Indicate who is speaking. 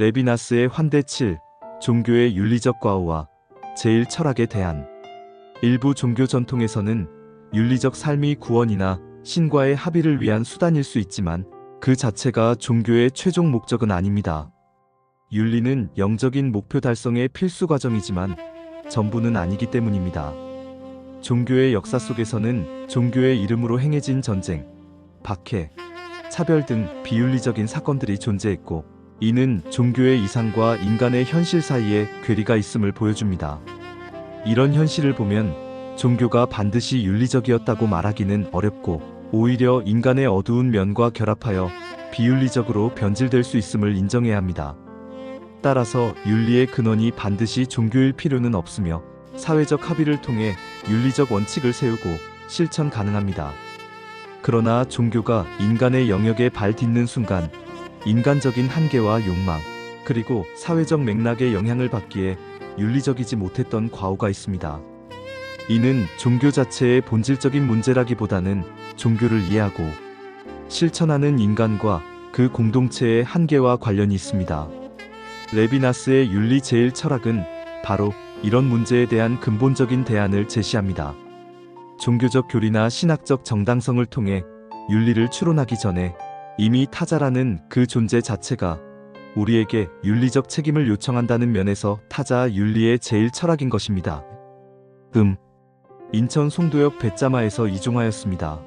Speaker 1: 레비나스의 환대 7. 종교의 윤리적 과오와 제일 철학에 대한 일부 종교 전통에서는 윤리적 삶이 구원이나 신과의 합의를 위한 수단일 수 있지만 그 자체가 종교의 최종 목적은 아닙니다. 윤리는 영적인 목표 달성의 필수 과정이지만 전부는 아니기 때문입니다. 종교의 역사 속에서는 종교의 이름으로 행해진 전쟁, 박해, 차별 등 비윤리적인 사건들이 존재했고 이는 종교의 이상과 인간의 현실 사이에 괴리가 있음을 보여줍니다. 이런 현실을 보면 종교가 반드시 윤리적이었다고 말하기는 어렵고 오히려 인간의 어두운 면과 결합하여 비윤리적으로 변질될 수 있음을 인정해야 합니다. 따라서 윤리의 근원이 반드시 종교일 필요는 없으며 사회적 합의를 통해 윤리적 원칙을 세우고 실천 가능합니다. 그러나 종교가 인간의 영역에 발 딛는 순간 인간적인 한계와 욕망, 그리고 사회적 맥락의 영향을 받기에 윤리적이지 못했던 과오가 있습니다. 이는 종교 자체의 본질적인 문제라기보다는 종교를 이해하고 실천하는 인간과 그 공동체의 한계와 관련이 있습니다. 레비나스의 윤리 제일 철학은 바로 이런 문제에 대한 근본적인 대안을 제시합니다. 종교적 교리나 신학적 정당성을 통해 윤리를 추론하기 전에 이미 타자라는 그 존재 자체가 우리에게 윤리적 책임을 요청한다는 면에서 타자 윤리의 제일 철학인 것입니다. 음. 인천 송도역 배짜마에서 이종하였습니다.